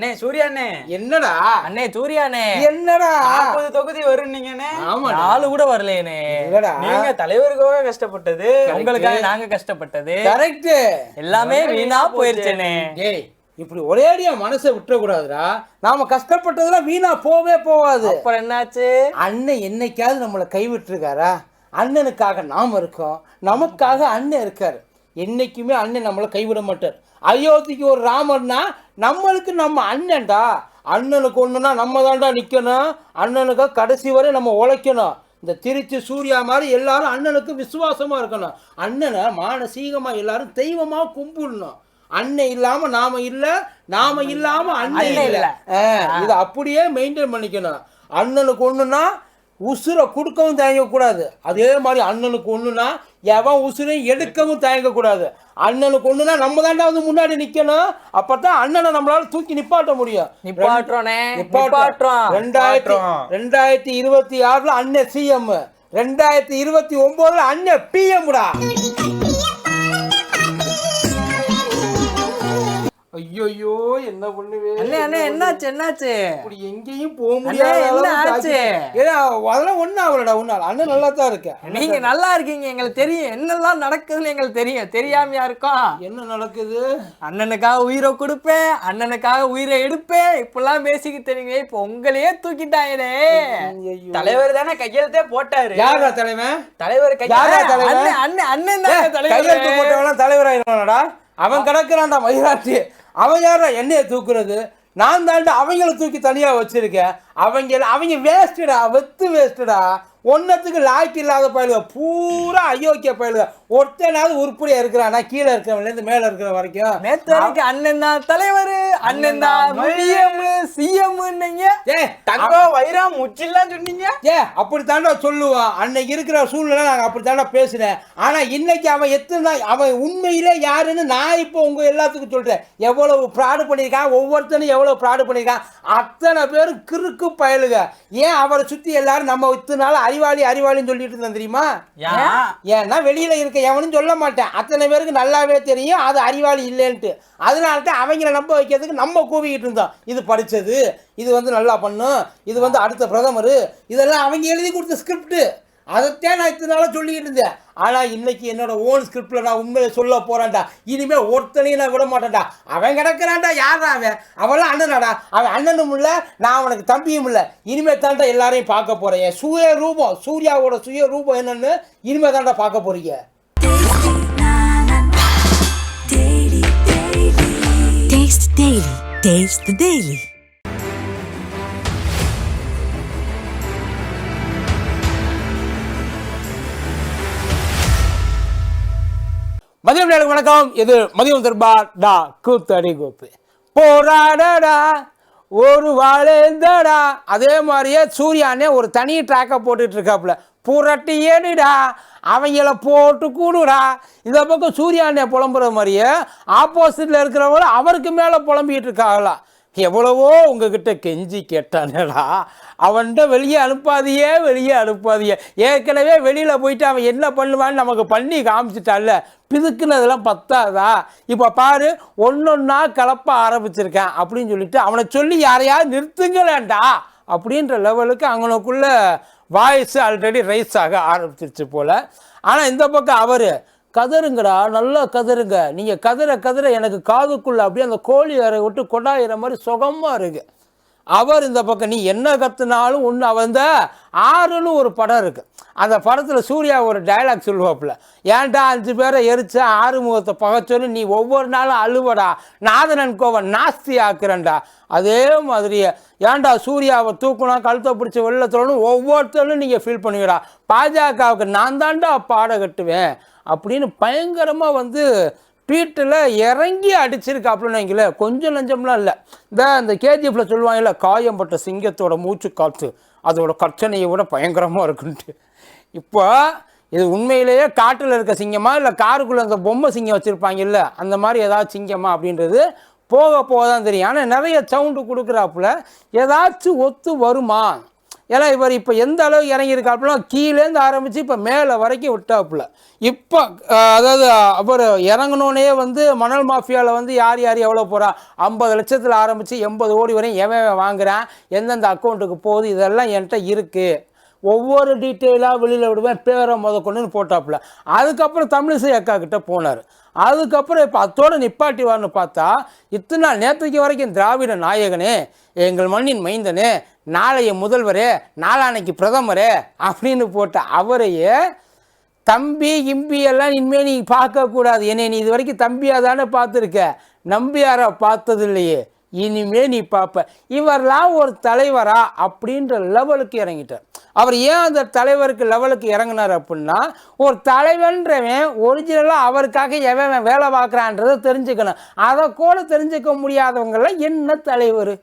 அண்ணே சூர்யா அண்ணே. என்னடா? அண்ணே சூர்யாண்ணே என்னடா? நாற்பது தொகுதி வரும் நீங்கண்ணே ஆமா நாலு கூட வரலையேண்ணே. இல்லடா நீங்க தலைவருக்காக கஷ்டப்பட்டது உங்களுக்காக நாங்க கஷ்டப்பட்டது. கரெக்ட் எல்லாமே வீணா போயிருச்சேனே இப்படி ஒரேடியா மனசை விட்டுறக்கூடாதுடா. நாம கஷ்டப்பட்டதெல்லாம் வீணா போவே போகாது அப்புறம் என்னாச்சு? அண்ணன் என்னைக்காவது நம்மளை கைவிட்டிருக்காரா? அண்ணனுக்காக நாம் இருக்கோம். நமக்காக அண்ணன் இருக்காரு. என்னைக்குமே அண்ணன் நம்மளை கைவிட மாட்டார். அயோத்திக்கு ஒரு ராமர்னா நம்மளுக்கு நம்ம அண்ணன்டா. அண்ணனுக்கு ஒன்றுனா நம்ம தான்டா நிற்கணும் அண்ணனுக்கு கடைசி வரை நம்ம உழைக்கணும். இந்த திருச்சி சூர்யா மாதிரி எல்லாரும் அண்ணனுக்கு விசுவாசமா இருக்கணும். அண்ணனை மானசீகமா எல்லாரும் தெய்வமா கும்பிடணும். அண்ணன் இல்லாம நாம இல்ல நாம இல்லாம அண்ணன் இல்ல. இதை அப்படியே மெயின்டைன் பண்ணிக்கணும். அண்ணனுக்கு ஒண்ணுனா உசுரை கொடுக்கவும் தயங்கக்கூடாது. அதே மாதிரி அண்ணனுக்கு ஒண்ணுனா எவன் உசுரையும் எடுக்கவும் தயங்கக்கூடாது. அண்ணனுக்கு ஒண்ணுனா நம்ம தாண்டா வந்து முன்னாடி நிக்கணும். அப்பதான் அண்ணனை நம்மளால தூக்கி நிப்பாட்ட முடியும். நிப்பாட்டுறோனே. நிப்பாட்டுறோம். ரெண்டாயிரத்தி ரெண்டாயிரத்தி இருபத்தி ஆறுல அண்ணன் சிஎம் ரெண்டாயிரத்தி இருபத்தி ஒன்பதுல அண்ணன் பிஎம்டா ஐயோ என்ன பண்ணுவே? அண்ணே அண்ணே என்னாச்சு என்னாச்சு? இப்படி எங்கேயும் போக முடியாத என்ன ஆச்சு? ஏன்னா அதெல்லாம் ஒன்றும் ஆகலடா உன்னால. அண்ணன் நல்லா தான் இருக்க நீங்க நல்லா இருக்கீங்க எங்களுக்கு தெரியும். என்னெல்லாம் நடக்குதுன்னு எங்களுக்கு தெரியும். தெரியாமையா இருக்கோம் என்ன நடக்குது? அண்ணனுக்காக உயிரை கொடுப்பேன் அண்ணனுக்காக உயிரை எடுப்பேன். இப்பெல்லாம் பேசிக்கிட்டு தெரியுங்க இப்போ உங்களையே தூக்கிட்டாங்களே. தலைவர் தானே கையெழுத்தே போட்டாரு. யாரா தலைவன்? தலைவர் கையெழுத்து. தலைவர்? அண்ணன் அண்ணன் கையெழுத்து தலைவர். போட்டவன் தலைவராயிடுவானடா. அவன் கிடக்குறான்டா மயிலாட்டி. அவன் யாரா என்னைய தூக்குறது? நான் தாண்டி அவங்கள தூக்கி தனியாக வச்சுருக்கேன். அவங்க அவங்க வேஸ்ட்டுடா வெத்து வேஸ்ட்டுடா ஒன்னத்துக்கு லாய்க்கு இல்லாத பயலுக பூரா அயோக்கிய பயலுக. ஒருத்தனாவது உருப்படியா இருக்கிறானா? கீழே இருக்கிறவன்லேருந்து மேலே இருக்கிற வரைக்கும். நேத்து வரைக்கும் அண்ணன் தான் தலைவர். அண்ணன் தான் சிஎம் சிஎம் ஏ தங்கம் வைரம் முச்சில்லாம் சொன்னீங்க? ஏ அப்படி தாண்டா சொல்லுவான் அன்னைக்கு இருக்கிற சூழ்நிலை நாங்கள் அப்படி தாண்டா பேசினேன் ஆனால் இன்னைக்கு அவன் எத்தனை அவன் உண்மையிலே யாருன்னு நான் இப்போ உங்கள் எல்லாத்துக்கும் சொல்கிறேன் எவ்வளவு ப்ராடு பண்ணியிருக்கான் ஒவ்வொருத்தனும் எவ்வளோ ப்ராடு பண்ணியிருக்கான். அத்தனை பேரும் கிறுக்கு பயலுக. ஏன் அவரை சுற்றி எல்லாரும் நம்ம இத்தனை நாள் அறிவாளி அறிவாளின்னு சொல்லிட்டு இருந்தோம் தெரியுமா? ஏன்னா வெளியில இருக்க எவனும் சொல்ல மாட்டேன். அத்தனை பேருக்கு நல்லாவே தெரியும் அது அறிவாளி இல்லைன்ட்டு. அதனால தான் அவங்கள நம்ப வைக்கிறதுக்கு நம்ம கூவிக்கிட்டு இருந்தோம். இது படிச்சது இது வந்து நல்லா பண்ணும் இது வந்து அடுத்த பிரதமர் இதெல்லாம் அவங்க எழுதி கொடுத்த ஸ்கிரிப்ட் அதைத்தான் நான் இத்தனை நாளாக சொல்லிக்கிட்டு இருந்தேன். ஆனால் இன்னைக்கு என்னோட ஓன் ஸ்கிரிப்டில் நான் உண்மையை சொல்ல போகிறேன்டா இனிமேல் ஒருத்தனையும் நான் விட மாட்டேன்டா. அவன் கிடக்கிறான்டா யாரா அவன்? அவன்லாம் அண்ணனாடா. அவன் அண்ணனும் இல்லை நான் அவனுக்கு தம்பியும் இல்லை. இனிமேல் தான்டா எல்லாரையும் பார்க்க போகிறேன் என் சுய ரூபம் சூர்யாவோட சுய ரூபம் என்னன்னு இனிமேல் தான்டா பார்க்க போகிறீங்க Taste the Daily. மதியம் நேரம் வணக்கம். இது மதியம் தர்பார் டா கூத்தடி கோப்பு போராடடா ஒரு வாழ்ந்தடா அதே மாதிரியே சூர்யானே ஒரு தனி ட்ராக்கை போட்டுட்டு இருக்காப்புல. புரட்டி ஏடுடா அவங்கள போட்டு கூடுடா. இந்த பக்கம் சூர்யானே புலம்புற மாதிரியே ஆப்போசிட்டில் இருக்கிறவங்கள அவருக்கு மேலே புலம்பிகிட்டு இருக்காங்களா? எவ்வளவோ உங்ககிட்ட கெஞ்சி கேட்டானடா. அவன்கிட்ட வெளியே அனுப்பாதியே வெளியே அனுப்பாதியே. ஏற்கனவே வெளியில் போயிட்டு அவன் என்ன பண்ணுவான்னு நமக்கு பண்ணி காமிச்சிட்டான்ல. பிதுக்குனதெல்லாம் பத்தாதா? இப்போ பாரு ஒன்றொன்னா கலப்ப ஆரம்பிச்சிருக்கேன் அப்படின்னு சொல்லிட்டு அவனை சொல்லி யாரையாவது நிறுத்துங்களேன்டா அப்படின்ற லெவலுக்கு அவனுக்குள்ள வாய்ஸ் ஆல்ரெடி ரைஸ் ஆக ஆரம்பிச்சிருச்சு போல். ஆனால் இந்த பக்கம் அவர் கதறுங்கடா நல்லா கதறுங்க நீங்கள் கதற கதற எனக்கு காதுக்குள்ளே அப்படியே அந்த கோழி அறை விட்டு கொண்டாயிற மாதிரி சுகமாக இருக்குது அவர் இந்த பக்கம் நீ என்ன கத்துனாலும் ஒன்று அவன் ஆறுன்னு ஒரு படம் இருக்குது அந்த படத்தில் சூர்யா ஒரு டயலாக் சொல்லுவாப்புல ஏன்டா அஞ்சு பேரை எரிச்சா ஆறு முகத்தை பகச்சொன்னு நீ ஒவ்வொரு நாளும் அழுவடா நாதனன் கோவன் நாஸ்தி ஆக்குறேன்டா. அதே மாதிரியே ஏன்டா சூர்யாவை தூக்கணும் கழுத்தை பிடிச்சி வெளில சொல்லணும் ஒவ்வொருத்தரும் நீங்கள் ஃபீல் பண்ணுவீடா. பாஜகவுக்கு நான் தான்டா பாட கட்டுவேன். அப்படின்னு பயங்கரமாக வந்து ட்வீட்டில் இறங்கி அடிச்சிருக்காப்புலன்னு வைங்களேன் கொஞ்சம் லஞ்சம்லாம் இல்லை. இந்த இந்த கேஜிஎஃப்ல சொல்லுவாங்கல்ல காயம்பட்ட சிங்கத்தோட மூச்சு காற்று. அதோட கர்ச்சனையை விட பயங்கரமாக இருக்குன்ட்டு. இப்போ இது உண்மையிலேயே காட்டில் இருக்க சிங்கமா இல்லை காருக்குள்ளே அந்த பொம்மை சிங்கம் வச்சுருப்பாங்கல்ல அந்த மாதிரி ஏதாவது சிங்கமா அப்படின்றது போக போக தான் தெரியும். ஆனால் நிறைய சவுண்டு கொடுக்குறாப்புல ஏதாச்சும் ஒத்து வருமா? ஏன்னா இவர் இப்போ எந்த அளவு இறங்கியிருக்காப்புல கீழேருந்து ஆரம்பித்து இப்போ மேலே வரைக்கும் விட்டாப்புல. இப்போ அதாவது அவர் இறங்கினோடனே வந்து மணல் மாஃபியாவில் வந்து யார் யார் எவ்வளோ போகிறா ஐம்பது லட்சத்தில் ஆரம்பித்து எண்பது கோடி வரையும் எவன் வாங்குகிறான் எந்தெந்த அக்கௌண்ட்டுக்கு போகுது? இதெல்லாம் என்கிட்ட இருக்குது ஒவ்வொரு டீட்டெயிலாக வெளியில் விடுவேன். பேரை முத கொண்டுன்னு போட்டாப்புல. அதுக்கப்புறம் தமிழிசை அக்கா கிட்டே போனார். அதுக்கப்புறம் இப்போ அத்தோடு நிப்பாட்டிவார்னு பார்த்தா இத்தனை நாள் நேற்றுக்கு வரைக்கும் திராவிட நாயகனே எங்கள் மண்ணின் மைந்தனே நாளைய முதல்வரே நாளானைக்கு பிரதமரே அப்படின்னு போட்ட அவரையே தம்பி கிம்பி எல்லாம் இனிமேல் நீ பார்க்கக்கூடாது. என்னை நீ இது வரைக்கும் தம்பியாக தானே பார்த்துருக்க. நம்பியாரை பார்த்தது இல்லையே இனிமே நீ பார்ப்ப இவரெல்லாம் ஒரு தலைவரா அப்படின்ற லெவலுக்கு இறங்கிட்டார். அவர் ஏன் அந்த தலைவருக்கு லெவலுக்கு இறங்கினார் அப்படின்னா ஒரு தலைவன்றவன் ஒரிஜினலாக அவருக்காக எவன் வேலை பார்க்குறான்றதை தெரிஞ்சுக்கணும். அதை கூட தெரிஞ்சுக்க முடியாதவங்களாம் என்ன தலைவர்?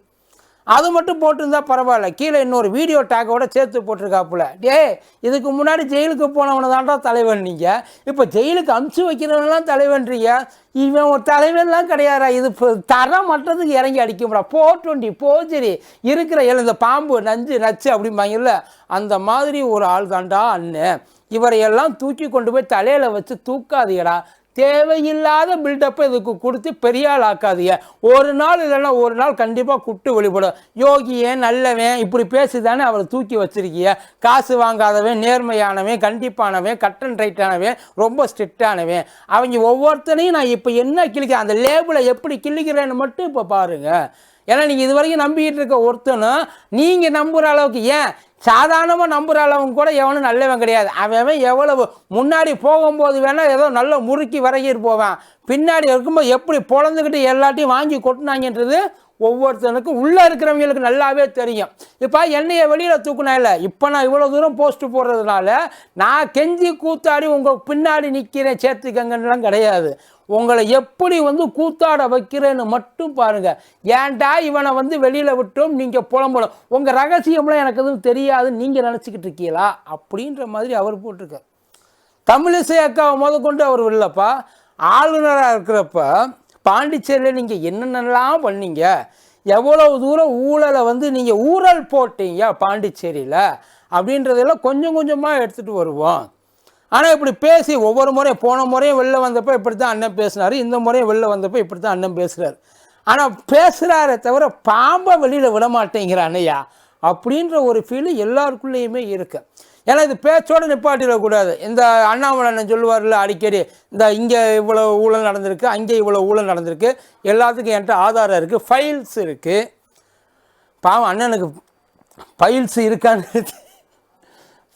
அது மட்டும் போட்டிருந்தா பரவாயில்ல. கீழே இன்னொரு வீடியோ டேக்கோட சேர்த்து போட்டிருக்காப்புல. டே இதுக்கு முன்னாடி ஜெயிலுக்கு போனவனை தான்டா தலைவன் நீங்கள் இப்போ ஜெயிலுக்கு அமுச்சு வைக்கிறவனெல்லாம் தலைவன்றீங்க. இவன் ஒரு தலைவன்லாம் கிடையாதா இது தரம் மட்டத்துக்கு இறங்கி அடிக்கும்டா. முடியாது போ டுவெண்ட்டி போச்சரி இருக்கிற இல- இந்த பாம்பு நஞ்சு நச்சு அப்படிம்பாங்கல்ல அந்த மாதிரி ஒரு ஆள் தான்டா அண்ணன் இவரையெல்லாம் தூக்கி கொண்டு போய் தலையில் வச்சு தூக்காதீடா தேவையில்லாத பில்டப்பை இதுக்கு கொடுத்து பெரிய ஆள் ஆக்காதீங்க. ஒரு நாள் இல்லைன்னா ஒரு நாள் கண்டிப்பாக குட்டு வெளிப்படும். யோகியன் நல்லவன் இப்படி பேசி தானே அவரை தூக்கி வச்சிருக்கிய? காசு வாங்காதவன் நேர்மையானவன் கண்டிப்பானவன் கட் அண்ட் ரைட்டானவன் ரொம்ப ஸ்ட்ரிக்டானவன் அவங்க ஒவ்வொருத்தனையும் நான் இப்போ என்ன கிழிக்கிறேன் அந்த லேபிளை எப்படி கிழிக்கிறேன்னு மட்டும் இப்போ பாருங்கள் ஏன்னா நீங்கள் இது வரைக்கும் நம்பிக்கிட்டு இருக்க ஒருத்தனும் நீங்கள் நம்புகிற அளவுக்கு ஏன்? சாதாரணமாக நம்புகிற அளவுக்கு கூட எவனும் நல்லவன் கிடையாது. அவன் எவ்வளவு முன்னாடி போகும்போது வேணால் ஏதோ நல்ல முறுக்கி வரைகிட்டு போவான். பின்னாடி இருக்கும்போது எப்படி பொழந்துக்கிட்டு எல்லாத்தையும் வாங்கி கொட்டினாங்கன்றது ஒவ்வொருத்தனுக்கும் உள்ளே இருக்கிறவங்களுக்கு நல்லாவே தெரியும். இப்போ என்னைய வெளியில் தூக்குனா இல்லை. இப்போ நான் இவ்வளோ தூரம் போஸ்ட்டு போடுறதுனால நான் கெஞ்சி கூத்தாடி உங்கள் பின்னாடி நிற்கிறேன் சேர்த்துக்கங்கன்னெலாம் கிடையாது. உங்களை எப்படி வந்து கூத்தாட வைக்கிறேன்னு மட்டும் பாருங்க. ஏன்டா இவனை வந்து வெளியில் விட்டோம் நீங்கள் புலம்புலம் உங்கள் ரகசியம்லாம் எனக்கு எதுவும் தெரியாதுன்னு நீங்கள் நினச்சிக்கிட்டு இருக்கீங்களா? அப்படின்ற மாதிரி அவர் போட்டிருக்கார். தமிழிசை அக்காவை முத கொண்டு அவர் இல்லைப்பா ஆளுநராக இருக்கிறப்ப பாண்டிச்சேரியில் நீங்கள் என்னென்னலாம் பண்ணீங்க? எவ்வளவு தூரம் ஊழலை வந்து நீங்கள் ஊழல் போட்டீங்க பாண்டிச்சேரியில்? அப்படின்றதெல்லாம் கொஞ்சம் கொஞ்சமாக எடுத்துகிட்டு வருவோம். ஆனால் இப்படி பேசி ஒவ்வொரு முறையும் போன முறையும் வெளில வந்தப்போ இப்படி தான் அண்ணன் பேசினார். இந்த முறையும் வெளில வந்தப்போ இப்படி தான் அண்ணன் பேசுகிறார் ஆனால் பேசுகிறாரே தவிர பாம்பை வெளியில் விட மாட்டேங்கிறான் அண்ணையா அப்படின்ற ஒரு ஃபீலு எல்லாருக்குள்ளேயுமே இருக்குது ஏன்னா இது பேச்சோடு நிப்பாட்டிடக்கூடாது இந்த அண்ணாமலை அண்ணன் சொல்லுவார்ல அடிக்கடி இந்த இங்கே இவ்வளோ ஊழல் நடந்திருக்கு அங்கே இவ்வளோ ஊழல் நடந்திருக்கு எல்லாத்துக்கும் என்கிட்ட ஆதாரம் இருக்குது ஃபைல்ஸ் இருக்குது பாவம் அண்ணனுக்கு ஃபைல்ஸ் இருக்கான்னு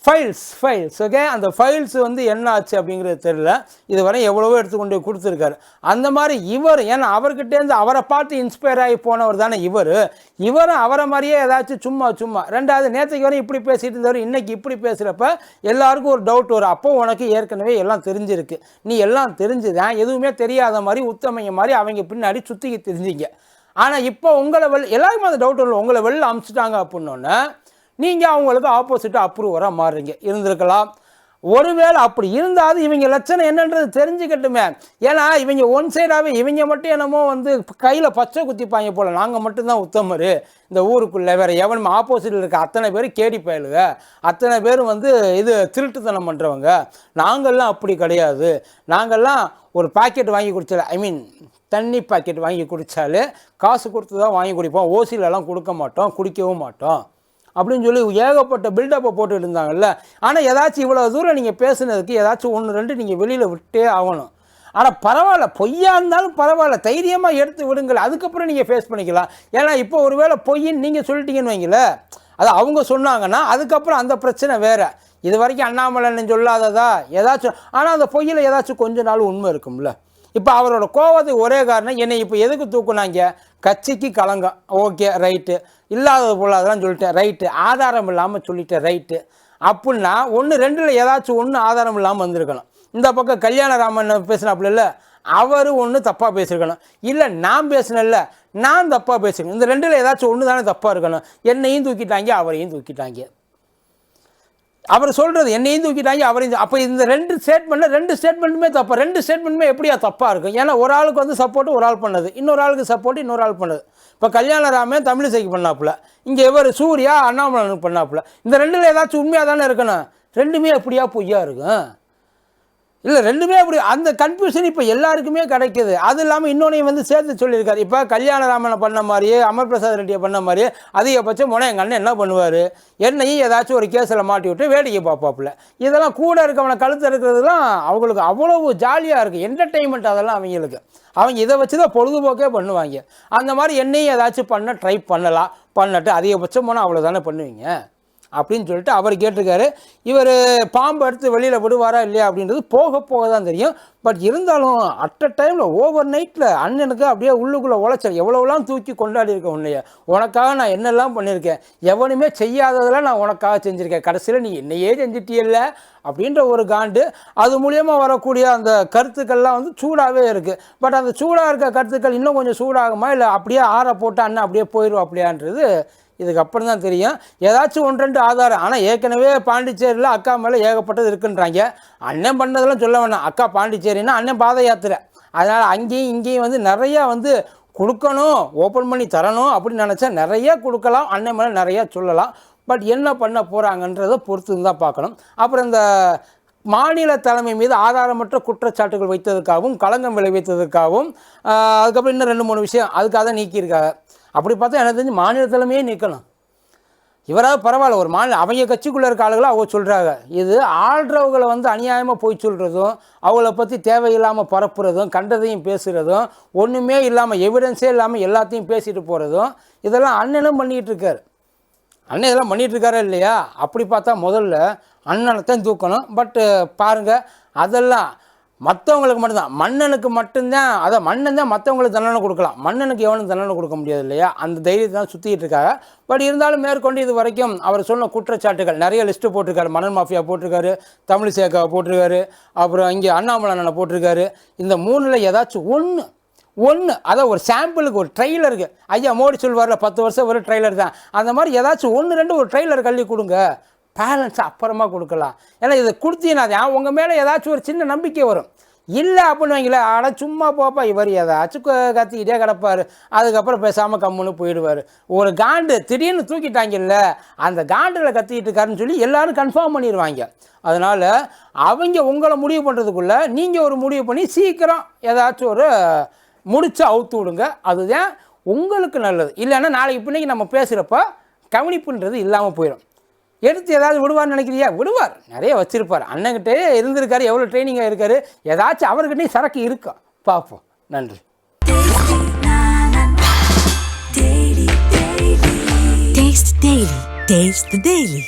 ஃபைல்ஸ் ஃபைல்ஸ் ஓகே அந்த ஃபைல்ஸ் வந்து என்ன ஆச்சு அப்படிங்கிறது தெரியல. இதுவரை எவ்வளவோ எடுத்துக்கொண்டு போய் கொடுத்துருக்காரு. அந்த மாதிரி இவர் ஏன்னா அவர்கிட்டேருந்து அவரை பார்த்து இன்ஸ்பயர் ஆகி போனவர் தானே இவர். இவரும் அவரை மாதிரியே ஏதாச்சும் சும்மா சும்மா. ரெண்டாவது நேற்றுக்கு வரையும் இப்படி பேசிட்டு இருந்தவர் இன்றைக்கி இப்படி பேசுகிறப்ப எல்லாருக்கும் ஒரு டவுட் வரும். அப்போ உனக்கு ஏற்கனவே எல்லாம் தெரிஞ்சிருக்கு. நீ எல்லாம் தெரிஞ்சுதான் எதுவுமே தெரியாத மாதிரி உத்தமைய மாதிரி அவங்க பின்னாடி சுற்றிக்கி தெரிஞ்சிங்க ஆனால் இப்போ உங்களை வெள் எல்லாருக்கும் அந்த டவுட் வரும் உங்களை வெளில அமுச்சிட்டாங்க அப்படின்னோன்னே நீங்கள் அவங்களுக்கு ஆப்போசிட்டாக அப்ரூவராக மாறுறீங்க. இருந்திருக்கலாம். ஒருவேளை அப்படி இருந்தாலும் இவங்க லட்சணம் என்னன்றது தெரிஞ்சுக்கட்டுமே. ஏன்னா இவங்க ஒன் சைடாகவே இவங்க மட்டும் என்னமோ வந்து கையில் பச்சை குத்திப்பாங்க போல். நாங்கள் மட்டும்தான் உத்தமர். இந்த ஊருக்குள்ளே வேறு எவனும் ஆப்போசிட்டில் இருக்க அத்தனை பேர் கேடி பயலுக அத்தனை பேரும் வந்து இது திருட்டுத்தனம் பண்ணுறவங்க நாங்கள்லாம் அப்படி கிடையாது. நாங்கள்லாம் ஒரு பாக்கெட் வாங்கி குடிச்சாலே ஐ மீன் தண்ணி பாக்கெட் வாங்கி குடித்தாலே காசு கொடுத்து தான் வாங்கி குடிப்போம். ஓசிலெல்லாம் கொடுக்க மாட்டோம் குடிக்கவும் மாட்டோம். அப்படின்னு சொல்லி ஏகப்பட்ட பில்டப்பை போட்டுட்டு இருந்தாங்கல்ல. ஆனால் ஏதாச்சும் இவ்வளோ தூரம் நீங்கள் பேசுனதுக்கு ஏதாச்சும் ஒன்று ரெண்டு நீங்கள் வெளியில் விட்டே ஆகணும். ஆனால் பரவாயில்ல. பொய்யா இருந்தாலும் பரவாயில்ல. தைரியமாக எடுத்து விடுங்கள். அதுக்கப்புறம் நீங்கள் ஃபேஸ் பண்ணிக்கலாம். ஏன்னா இப்போ ஒருவேளை பொய்ன்னு நீங்கள் சொல்லிட்டீங்கன்னு வைங்களேன் அது அவங்க சொன்னாங்கன்னா அதுக்கப்புறம் அந்த பிரச்சனை வேறு. இது வரைக்கும் அண்ணாமலைன்னு சொல்லாததா? ஏதாச்சும். ஆனால் அந்த பொய்யில் ஏதாச்சும் கொஞ்ச நாள் உண்மை இருக்கும்ல. இப்போ அவரோட கோவத்துக்கு ஒரே காரணம் என்னை இப்போ எதுக்கு தூக்குனாங்க? கட்சிக்கு கலங்கம். Okay right. இல்லாதது போல அதெல்லாம் சொல்லிட்டேன். ரைட்டு ஆதாரம் இல்லாமல் சொல்லிட்டேன். ரைட்டு அப்படின்னா ஒன்று ரெண்டில் ஏதாச்சும் ஒன்று ஆதாரம் இல்லாமல் வந்திருக்கணும். இந்த பக்கம் கல்யாணராமன் பேசினாப்புல இல்லை அவர் ஒன்று தப்பாக பேசியிருக்கணும் இல்லை நான் பேசினேன்ல நான் தப்பாக பேசியிருக்கேன் இந்த ரெண்டில் ஏதாச்சும் ஒன்று தானே தப்பாக இருக்கணும். என்னையும் தூக்கிட்டாங்க அவரையும் தூக்கிட்டாங்க. அவர் சொல்கிறது என்னையும் தூக்கிட்டாங்க அவரையும் அப்போ இந்த ரெண்டு ஸ்டேட்மெண்ட்டில் ரெண்டு ஸ்டேட்மெண்ட்டுமே தப்பு. ரெண்டு ஸ்டேட்மெண்ட்டுமே எப்படியா தப்பாக இருக்கும்? ஏன்னா ஒரு ஆளுக்கு வந்து சப்போர்ட் ஒரு ஆள் பண்ணது. இன்னொரு ஆளுக்கு சப்போர்ட் இன்னொரு ஆள் பண்ணது. இப்போ கல்யாணராமே தமிழிசைக்கு பண்ணாப்புல. இங்கே இவர் சூர்யா அண்ணாமலனுக்கு பண்ணாப்புல. இந்த ரெண்டில் ஏதாச்சும் உண்மையாக தானே இருக்கணும்? ரெண்டுமே எப்படியா பொய்யா இருக்கும்? இல்லை ரெண்டுமே அப்படி அந்த கன்ஃபியூஷன் இப்போ எல்லாருக்குமே கிடைக்குது. அது இல்லாமல் இன்னொன்னையும் வந்து சேர்த்து சொல்லியிருக்காரு. இப்போ கல்யாணராமனை பண்ண மாதிரியே அமர் பிரசாத் ரெட்டியை பண்ண மாதிரியே அதிகபட்சம் போனால் எங்கள் அண்ணன் என்ன பண்ணுவார்? என்னையும் ஏதாச்சும் ஒரு கேஸில் மாட்டி விட்டு வேடிக்கை பார்ப்பாப்புல. இதெல்லாம் கூட இருக்கவனை கழுத்து இருக்கிறதுலாம் அவங்களுக்கு அவ்வளவு ஜாலியாக இருக்குது என்டர்டெயின்மெண்ட் அதெல்லாம் அவங்களுக்கு. அவங்க இதை வச்சு தான் பொழுதுபோக்கே பண்ணுவாங்க. அந்த மாதிரி என்னையும் ஏதாச்சும் பண்ண ட்ரை பண்ணலாம். பண்ணட்டு அதிகபட்சம் போனால் அவ்வளோ பண்ணுவீங்க? அப்படின்னு சொல்லிட்டு அவர் கேட்டிருக்காரு. இவர் பாம்பு எடுத்து வெளியில் விடுவாரா இல்லையா அப்படின்றது போக போக தான் தெரியும். பட் இருந்தாலும் அட் அ டைமில் ஓவர் நைட்டில் அண்ணனுக்கு அப்படியே உள்ளுக்குள்ளே உழைச்சல் எவ்வளோலாம் தூக்கி கொண்டாடி இருக்கேன் உன்னைய. உனக்காக நான் என்னெல்லாம் பண்ணியிருக்கேன் எவனுமே செய்யாததெல்லாம் நான் உனக்காக செஞ்சுருக்கேன். கடைசியில் நீ என்னையே செஞ்சிட்டியல்ல? அப்படின்ற ஒரு காண்டு. அது மூலியமாக வரக்கூடிய அந்த கருத்துக்கள்லாம் வந்து சூடாகவே இருக்குது பட் அந்த சூடாக இருக்க கருத்துக்கள் இன்னும் கொஞ்சம் சூடாகுமா? இல்லை அப்படியே ஆற போட்டு அண்ணன் அப்படியே போயிடும் அப்படியான்றது இதுக்கு அப்புறம் தான் தெரியும். ஏதாச்சும் ஒன்று ரெண்டு ஆதாரம். ஆனால் ஏற்கனவே பாண்டிச்சேரியில் அக்கா மேலே ஏகப்பட்டது இருக்குன்றாங்க. அண்ணன் பண்ணதெல்லாம் சொல்ல வேணாம். அக்கா பாண்டிச்சேரின்னா அண்ணன் பாத யாத்திரை. அதனால் அங்கேயும் இங்கேயும் வந்து நிறையா வந்து கொடுக்கணும் ஓப்பன் பண்ணி தரணும் அப்படின்னு நினச்சா நிறைய கொடுக்கலாம். அண்ணன் மேலே நிறையா சொல்லலாம். பட் என்ன பண்ண போகிறாங்கன்றதை பொறுத்து தான் பார்க்கணும். அப்புறம் இந்த மாநில தலைமை மீது ஆதாரமற்ற குற்றச்சாட்டுகள் வைத்ததுக்காகவும் களங்கம் விளைவித்ததுக்காகவும் அதுக்கப்புறம் இன்னும் ரெண்டு மூணு விஷயம் அதுக்காக தான் நீக்கியிருக்காங்க. அப்படி பார்த்தா எனக்கு தெரிஞ்சு மாநில தலைமையே நீக்கணும். இவராவது பரவாயில்ல ஒரு மாநில அவங்க கட்சிக்குள்ளே இருக்க ஆளுகளை அவங்க சொல்கிறாங்க இது ஆள்றவங்களை வந்து அநியாயமாக போய் சொல்கிறதும் அவங்கள பற்றி தேவையில்லாமல் பரப்புறதும் கண்டதையும் பேசுகிறதும் ஒன்றுமே இல்லாமல் எவிடன்ஸே இல்லாமல் எல்லாத்தையும் பேசிட்டு போகிறதும் இதெல்லாம் அண்ணனும் பண்ணிகிட்டு இருக்கார் அண்ணன் இதெல்லாம் பண்ணிகிட்ருக்காரா இல்லையா? அப்படி பார்த்தா முதல்ல அண்ணனை தான் தூக்கணும். பட்டு பாருங்கள் அதெல்லாம் மற்றவங்களுக்கு மட்டும்தான். மன்னனுக்கு மட்டும்தான் அதான் மன்னன் தான் மற்றவங்களுக்கு தண்டனை கொடுக்கலாம். மன்னனுக்கு எவனும் தண்டனை கொடுக்க முடியாது இல்லையா? அந்த தைரியத்தை தான் சுற்றிட்டு இருக்காங்க. பட் இருந்தாலும் மேற்கொண்டு இது வரைக்கும் அவர் சொன்ன குற்றச்சாட்டுகள் நிறைய லிஸ்ட்டு போட்டிருக்காரு. மன்னன் மாஃபியா போட்டிருக்காரு தமிழிசேக்காவை போட்டிருக்காரு அப்புறம் இங்கே அண்ணாமலை அண்ணனை போட்டிருக்காரு. இந்த மூணில் ஏதாச்சும் ஒன்று ஒன்று அதான் ஒரு சாம்பிளுக்கு ஒரு ட்ரெய்லருக்கு ஐயா மோடி சொல்வார்ல பத்து வருஷம் ஒரு ட்ரெய்லர் தான். அந்த மாதிரி ஏதாச்சும் ஒன்று ரெண்டு ஒரு ட்ரெய்லர் கள்ளி கொடுங்க. பேலன்ஸ் அப்புறமா கொடுக்கலாம். ஏன்னா இதை கொடுத்தீங்கன்னா உங்கள் மேலே ஏதாச்சும் ஒரு சின்ன நம்பிக்கை வரும். இல்லை அப்படின்னு வைங்களேன் ஆனால் சும்மா போப்பா இவர் ஏதாச்சும் கத்திக்கிட்டே கிடப்பார். அதுக்கப்புறம் பேசாமல் கம்முன்னு போயிடுவார். ஒரு காண்டு திடீர்னு தூக்கிட்டாங்கல்ல அந்த காண்டில் கத்திக்கிட்டு இருக்காருன்னு சொல்லி எல்லோரும் கன்ஃபார்ம் பண்ணிடுவாங்க அதனால் அவங்க உங்களை முடிவு பண்ணுறதுக்குள்ளே நீங்கள் ஒரு முடிவு பண்ணி சீக்கிரம் ஏதாச்சும் ஒரு முடிச்சு அவுத்து விடுங்க. அதுதான் உங்களுக்கு நல்லது. இல்லைன்னா நாளைக்கு பின்னைக்கு நம்ம பேசுகிறப்ப கவனிப்புன்றது இல்லாமல் போயிடும் எடுத்து ஏதாவது விடுவார்னு நினைக்கிறியா? விடுவார். நிறைய வச்சிருப்பார். அண்ணன்கிட்டே இருந்திருக்காரு எவ்வளோ ட்ரைனிங்காக இருக்காரு. ஏதாச்சும் அவர்கிட்டயும் சரக்கு இருக்கும் பார்ப்போம். நன்றி. Taste Daily. Taste the Daily.